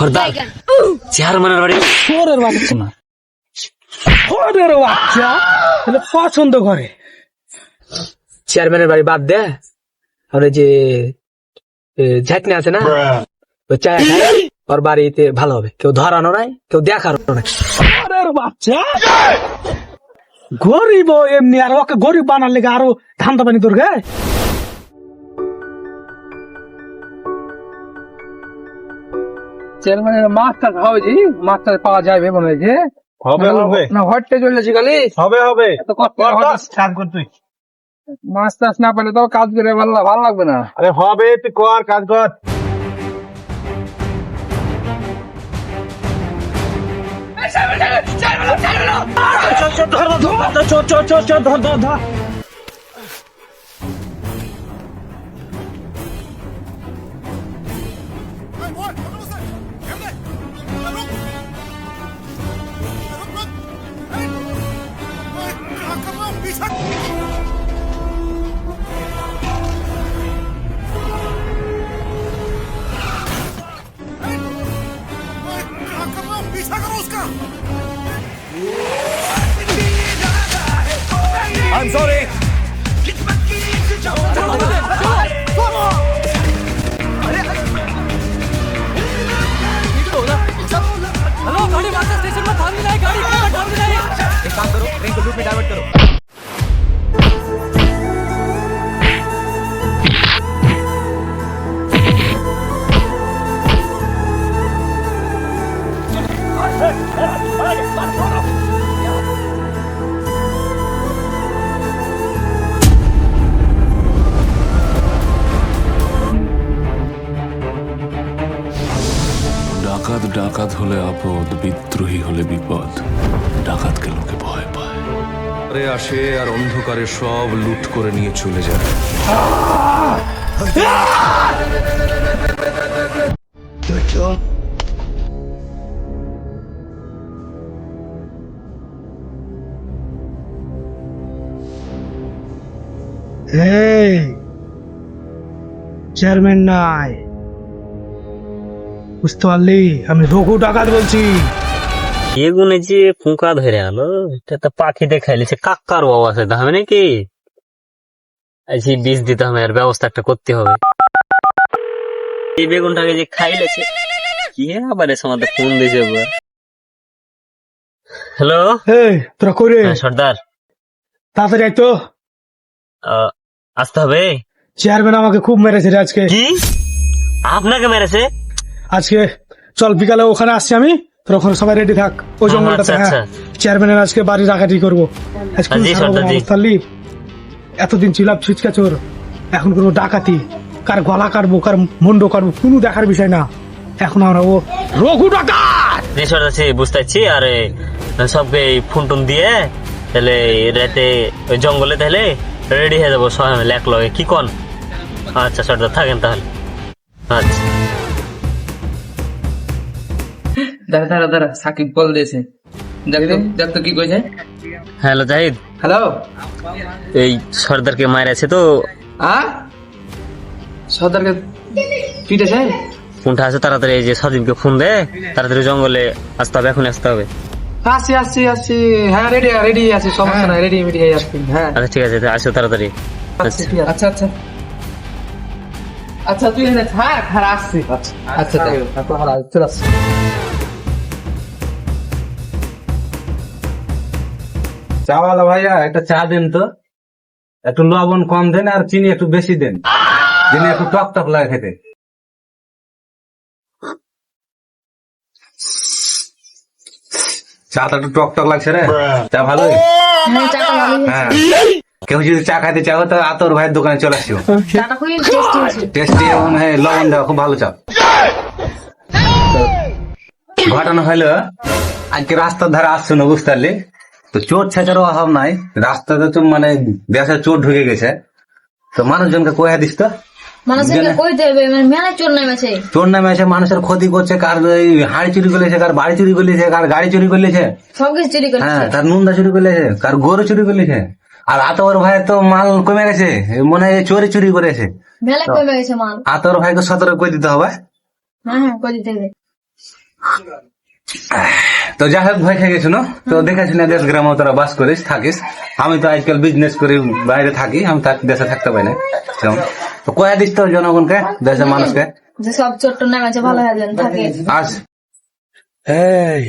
সর্দার চেয়ারম্যানের বাড়ি। চোরের বাচ্চা না চোরের বাচ্চা তাহলে পছন্দ করে। চেয়ারম্যানের বাড়ি বাদ দে। আর যে ঝাঁকনি আছে না? ওই চা ওর বাড়িতে ভালো হবে। কেউ ধরানো নাই কেউ দেখারও নাই। চোরের বাচ্চা? গরিব এমনি আর ওকে গরিব বানার লেগে আরও ধান্দা পানি তোর গায়ে? চেয়ারম্যানের মাছটা হবে জি মাছটা পাওয়া যাবে মনে হয় যে। হবে হবে। না হটতে চলেছে খালি। হবে হবে। এত কষ্ট করে তুই মাছ টাছ না পেলে তো কাজ করে ভালো ভালো লাগবে না। আরে হবে তুই কর কাজ কর। চোর চোর চোর চোর ধর ধর ধর पीछा ডাকাত হলে আপদ বিদ্রোহী হলে বিপদ। ডাকাতকে লোকে ভয় পায়। আরে আসে আর অন্ধকারে সব লুট করে নিয়ে চলে যায়। চেয়ারম্যান নাই। বুঝতে পারলি? আমি রঘু ডাকাত বলছি। এগুনে যে পোকা ধরে আলো। এটা তো পাখি দেখাইলে সে কাকার আওয়াজ আছে হবে নাকি? আজকে বীজ দিতে হবে আর ব্যবস্থা একটা করতে হবে। এই বেগুনটাকে যে খাইলেছে কি আবার এসে আমাদের ফোন দিয়েছে হ্যালো? এই তোরা করে হ্যাঁ, সর্দার। তাড়াতাড়ি আয় তো। আসতে হবে? চেয়ারম্যান আমাকে খুব মেরেছে আজকে। কি? আপনাকে মেরেছে? আজকে চল বিকালে ওখানে আসছি আমি। তোর ওখানে সবাই রেডি থাক। ওই আচ্ছা, জঙ্গলটাতে হ্যাঁ। আচ্ছা। চেয়ারম্যানের আজকে বাড়ি ডাকাতি করব। এতদিন ছিলাম ছিচকা চোর এখন কোনো ডাকাতি। কার গলা কাটবো কার মুন্ড কাটবো কোনো দেখার বিষয় না। এখন আমরা ও রঘু ডাকাত! বুঝতে পারছি আর সবকে ফোন টোন দিয়ে তাহলে রাতে ওই জঙ্গলে তাহলে রেডি হয়ে যাব সবাই মিলে এক লগে কি কন? আচ্ছা সর্দার থাকেন তাহলে। আচ্ছা। দাঁড়া দাঁড়া দাঁড়া সাকিব কল দিয়েছে দেখ তো দেখ তো কি কইছে হ্যালো জাহিদ হ্যালো এই সর্দারকে মায়ের তো আ সর্দারকে পিটেছে ফোনটা আছে তাড়াতাড়ি এই যে সজিমকে ফোন দে তাড়াতাড়ি জঙ্গলে আসতে হবে এখন আসতে হবে আসছি আসছি আসছি হ্যাঁ রেডি রেডি আছি সমস্যা নাই রেডি হয়ে আসছি হ্যাঁ আচ্ছা ঠিক আছে আসো তাড়াতাড়ি আচ্ছা আচ্ছা আচ্ছা আচ্ছা তুই এখানে থাক আর আসছি আচ্ছা আচ্ছা চলে আসছি চাওয়ালা ভাইয়া একটা চা দেন তো। একটু লবণ কম দেন আর চিনি একটু বেশি দেন। দিনে একটু টক টক লাগে খেতে। চাটা একটু টক টক লাগছে রে। চা ভালো হ্যাঁ। কেউ যদি চা খাইতে চাও তো আতর ভাইয়ের দোকানে চলে আসিও। টেস্টি এবং হ্যাঁ লবণ দেওয়া খুব ভালো চা। ঘটনা হলো আজকে রাস্তার ধারে আসছো না বুঝতে পারলি তো চোর ছেঁচারও অভাব নাই। রাস্তাতে তো মানে দেশে চোর ঢুকে গেছে। তো মানুষজনকে কয়ে দিস তো। মানুষকে কই দেবে মানে মেলা চোর নেমেছে চোর নামে এসে মানুষের ক্ষতি করছে কার হাড়ি চুরি করলেছে কার বাড়ি চুরি করলেছে কার গাড়ি চুরি করলেছে সবকিছু চুরি হ্যাঁ করেছে তার নুন্দা চুরি করলেছে কার গরু চুরি করলেছে আর আতর ভাই তো মাল কমে গেছে মনে হয় চোরে চুরি করেছে। মেলা কমে গেছে মাল। আতর ভাইকে সতর্ক করে দিতে হবে। হ্যাঁ হ্যাঁ কই দিতে হবে। তো যাই হোক ভয় খেয়ে গেছিল তো দেখেছি না দেশ গ্রামে তোরা বাস করিস থাকিস। আমি তো আজকাল বিজনেস করি বাইরে থাকি আমি তার দেশে থাকতে পারি না। তো কয়া দিস তো জনগণকে দেশের মানুষকে। যে সব ছোট্ট নাম আছে ভালো হয়ে থাকে। আজ। এই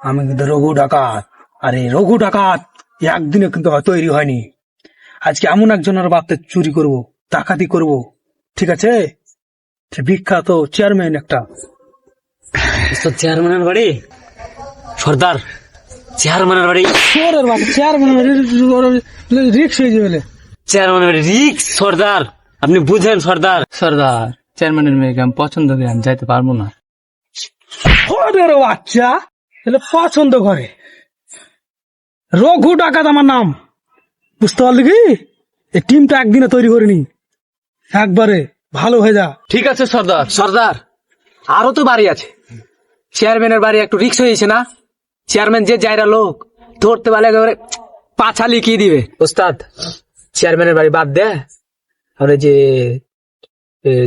আমি কিন্তু রঘু ডাকাত। আরে রঘু ডাকাত একদিনে কিন্তু তৈরি হয়নি। আজকে এমন একজনের বাপতে চুরি করব ডাকাতি করব ঠিক আছে? বিখ্যাত চেয়ারম্যান একটা। তো চেয়ারম্যানের বাড়ি? সর্দার চেয়ারম্যানের বাড়ি। চোরের বাপ চেয়ারম্যান রিক্স হয়ে যাবে। চেয়ারম্যানের বাড়ি রিক্স সর্দার। আপনি বুঝেন সর্দার। সর্দার চেয়ারম্যানের মেয়েকে আমি পছন্দ করি আমি যাইতে পারব না। ওদের বাচ্চা তাহলে পছন্দ করে। রঘু ডাকাত আমার নাম। বুঝতে পারলি কি? এই টিমটা একদিনে তৈরি করিনি। একবারে ভালো হয়ে যা। ঠিক আছে সর্দার। সর্দার আরও তো বাড়ি আছে। চেয়ারম্যানের বাড়ি একটু রিক্স হয়েছে না? চেয়ারম্যান যে যাইরা লোক ধরতে পারলে একেবারে পাছা লিখিয়ে দিবে। ওস্তাদ চেয়ারম্যানের বাড়ি বাদ দে। ওই যে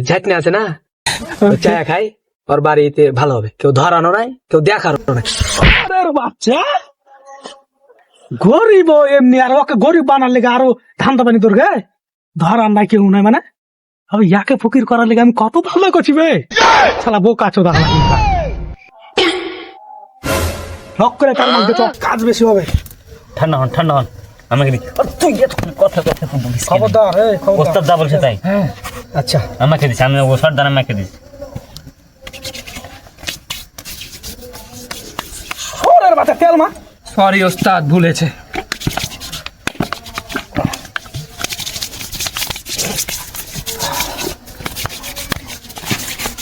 ঝাটনি আছে না? ও চা খাই ওর বাড়িতে ভালো হবে। কেউ ধরানো নাই কেউ দেখানো নাই। বাচ্চা! গরিব এমনি আর ওকে গরিব বানার লেগে আরও ধান্দা পানি তোর গে ধরার নাই কেউ নাই মানে? আমি ইয়াকে ফকির করার লেগে আমি কত ভালো করছি বে? শালা বোকা চোদা লক করে তার মধ্যে তো কাজ বেশি হবে। ঠান্ডা হন ঠান্ডা হন। আমাকে দিন আর তুই এতক্ষণ কথা কথা বলিস খবরদার এই খবরদার। ওস্তাদ যা বলছে তাই। হ্যাঁ আচ্ছা। আমাকে দিস আমি ও সর্দার আমাকে দিস ওরের বাচ্চা তেল মা। সরি ওস্তাদ ভুলেছে।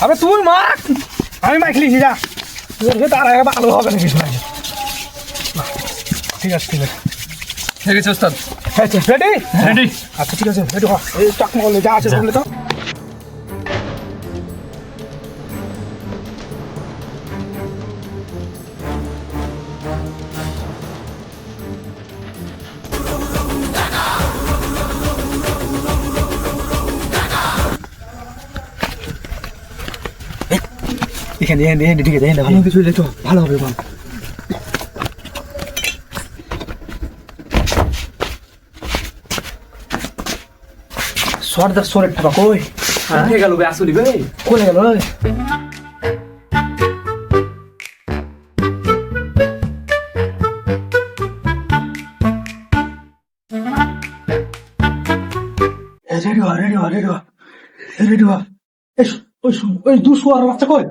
আবে তুই মাখ আমি মাখলিছি যা। তোর একটা ভালো হবে না কিছু ঠিক আছে ঠিক আছে। ঠিক আছে ওস্তাদ আচ্ছা রেডি রেডি আচ্ছা ঠিক আছে রেডি হ। এই চাকমা যা আছে বলে তো। এখানে এখানে এখানে ঠিক আছে এখানে ভালো কিছু তো ভালো হবে বল সর্দার সোরের টাকা কই? ঠিক গেল আসুলি বে কোনে গেল? ওই? এ, রেডি হ রেডি হ রেডি হ। এ, রেডি হ। এই শু- ওই ওই দুশো আর বাচ্চা কই।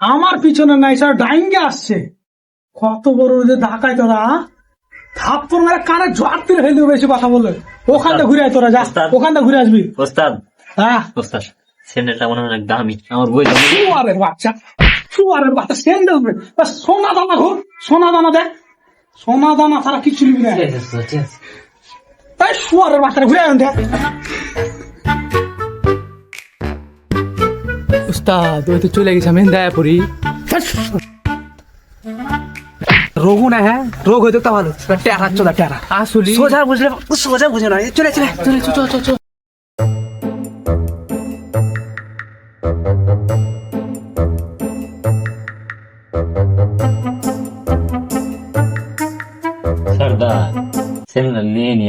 আমার পিছনে নাই স্যার ডাইঙ্গে আসছে। কত বড় যে ঢাকায় তোরা? থাপ্পর মারে কানে জোয়ার দিয়ে ফেলে বেশি কথা বলে। ওখান থেকে ঘুরে আয় তোরা যা ওস্তাদ। ওখান থেকে ঘুরে আসবি ওস্তাদ হ্যাঁ মনে হয় দামি আমার বই বাচ্চা। শুয়ারের বাচ্চা স্যান্ডেল সোনা দানা ঘুর। সোনা দানা দেখ। সোনা দানা ছাড়া কিছু নিবি না। এই শুয়ারের বাচ্চারা ঘুরে দেখ উস্তাদ ওই তো চলে গেছে আমি দয়া পড়ি রোগু না হ্যাঁ? রোগ হইতে তো ভালো। টেরা চোদা টেরা। আসলি। সোজা বুঝলে সোজা বুঝে না চলে চলে। চলে চল চল চল।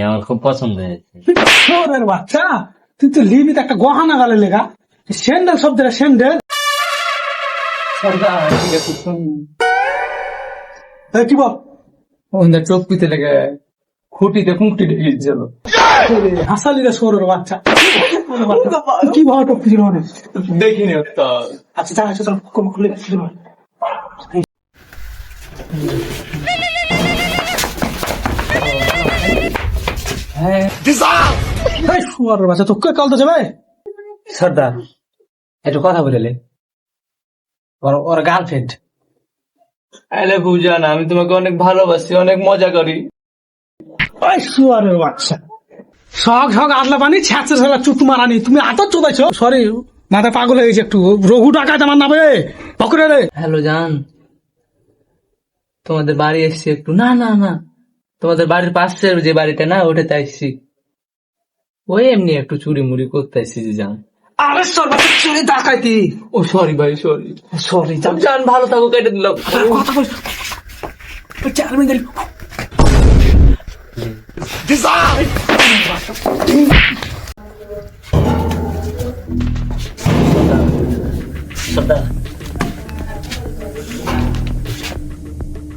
আমার খুব পছন্দ হয়েছে। শহরের বাচ্চা তুই তো লিবি তো একটা গহানা গালে লেগা। স্যান্ডেল শব্দটা স্যান্ডেল। কি বল? লেগে খুঁটিতে খুঁটি লেগে গেছিল হাসালি রে শহরের বাচ্চা কি ভাবে টপকি ছিল দেখিনি আচ্ছা চল খুলে এই বাচ্চা তো কে কাল তো যাবে? সর্দার একটু কথা বলেলে ওর ওর গার্লফ্রেন্ড আইলে বুঝান আমি তোমাকে অনেক ভালোবাসি অনেক মজা করি। ওই শুয়ারের বাচ্চা। শখ শখ আদলা পানি ছ্যাঁচে সালা চুত মারানি। তুমি আত চোদাইছো? সরি মাথা পাগল হয়ে গেছে একটু। রঘু ডাকাত আমার নামে। পকড়ে রে। হ্যালো জান তোমাদের বাড়ি এসছি একটু। না না না। তোমাদের বাড়ির পাশের যে বাড়িটা না ওটাতে আসছি ওই এমনি একটু চুরি মুড়ি করতে আসছি যে জান। আরে সর্বাধিক চুরি ডাকাইতি। ও সরি ভাই সরি। সরি জান ভালো থাকো কেটে দিলাম। কথা বল। চেয়ারম্যান দিল সর্দার।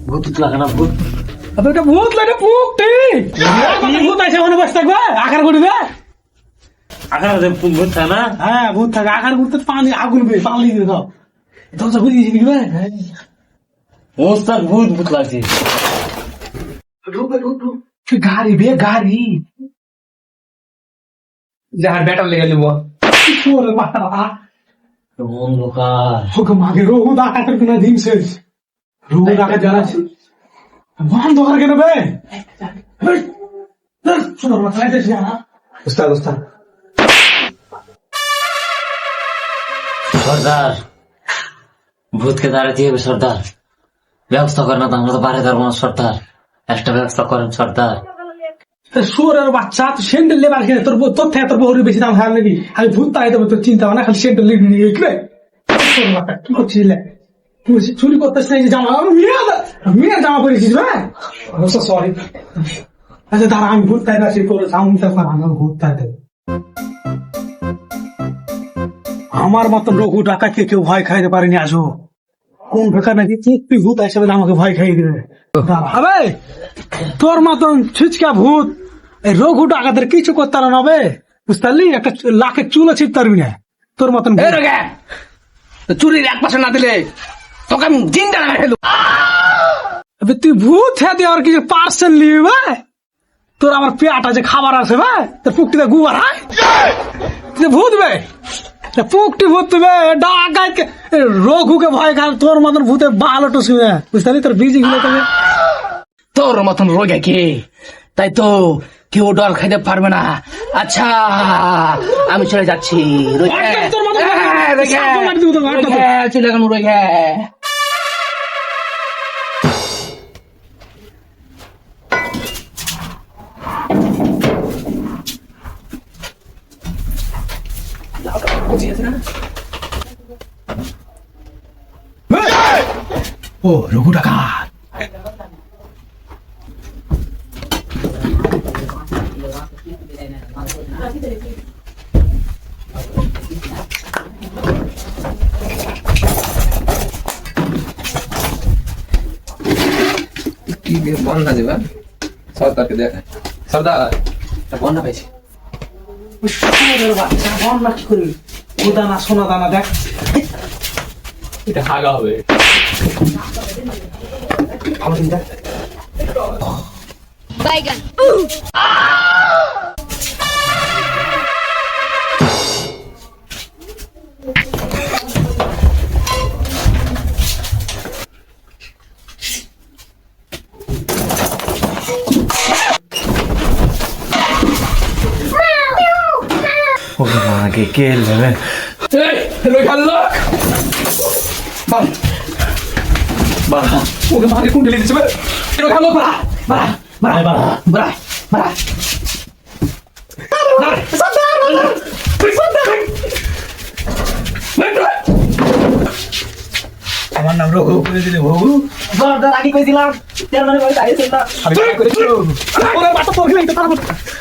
ভূত লাগে না ভূত। আবে এটা ভূত লাগে পুকটি ভূত আছে ওখানে বসে থাকবে? আকার করবে আকার ভূত থাকে না? হ্যাঁ ভূত থাকে। আকার করতে পানি আগুন বে পানি দিয়ে দাও। দরজা খুলে দিয়েছি নিবে। ওস্তাদ ভূত ভূত লাগছে গাড়ি বে গাড়ি। যার ব্যাটার লেগে নেব। ওরে বাবা ওকে মাগে রোহু ডাকাতের কিনা দিন শেষ। রোহু ডাকাত জানাচ্ছি বন্ধ করে কেন বে শোনো মাথায় দেশ না উস্তাদ উস্তাদ সর্দার ভূতকে দাঁড়াতে হবে সর্দার। ব্যবস্থা করেন তো আমরা তো বাইরে পারব না সর্দার। একটা ব্যবস্থা করেন সর্দার। সুরের বাচ্চা তুই স্যান্ডেল লেবার কিনে তোর তোর থেকে তোর বহুর বেশি দাম হার নিবি আমি ভূত তাই দেবো তোর চিন্তা হয় না খালি স্যান্ডেল লিখবি নিয়ে কি করছিস চুরি জামা। জামা ভাই? সরি আচ্ছা আমি ভূত না সে করে আমি ভূত তাই দেবো আমার মতন রঘু কেউ ভয় খাইতে পারেনি আসো কোন বেকার নাকি তুই ভূত হিসেবে আমাকে ভয় খাইয়ে দিবে? আবে, তোর মতন ছিচকা ভূত, এই রঘু ডাকাতের কিছু করতে না হবে বুঝতে পারলি একটা লাখের চুলো ছিটতে পারবি না। তোর মতন ভূত। চুরির এক পাশে না দিলে তোকে আমি জিন্দা ফেলব আবে তুই ভূত হ্যাঁ দিয়ে আর কিছু পার্সেল নিবি ভাই তোর আমার পেয়াটা যে খাবার আছে ভাই তোর পুকটিতে গুবার হয়? তুই ভূত তা পুকটি ভূত তুই ডাকাত রঘুকে ভয় খা তোর মতন ভূতে ভালো টুসবে বুঝতে পারলি? তোর বিজি গুলো তোকে। তোর মতন রোগে কে? তাই তো কেউ ডর খাইতে পারবে না। আচ্ছা আমি চলে যাচ্ছি। রোগে। একদম তোর মতন ও, রঘু ডাকাত। কি দিয়ে বন্যা দেবা? সরকারকে দেখা সর্দার বন্যা পাইছি। বাচ্চা, বন্যা কি করবি দানা সোনা দানা দেখ। এটা হাগা হবে। ভালো দিন দেখ। বাইগান। আগে কে নেবে? ওকে মাকে দিচ্ছে বে রোগাল লোক বাড়া বাড়া বাড়া বাড়া বাড়া বাড়া আমার নাম রঘু করে দিলে ভঘু আগে কইছিলাম আমি কি করেছি ওরে বাটা তোর খেলে তারপর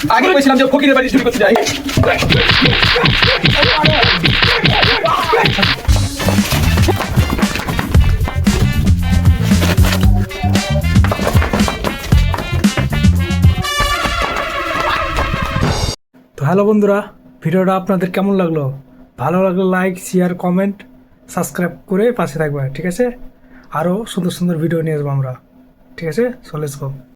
আগে কইছিলাম যে ফকিরের বাড়ি চুরি করতে যাই। তো হ্যালো বন্ধুরা ভিডিওটা আপনাদের কেমন লাগল? ভালো লাগলে লাইক শেয়ার কমেন্ট সাবস্ক্রাইব করে পাশে থাকবে, ঠিক আছে? আরও সুন্দর সুন্দর ভিডিও নিয়ে আসব আমরা, ঠিক আছে? সো গো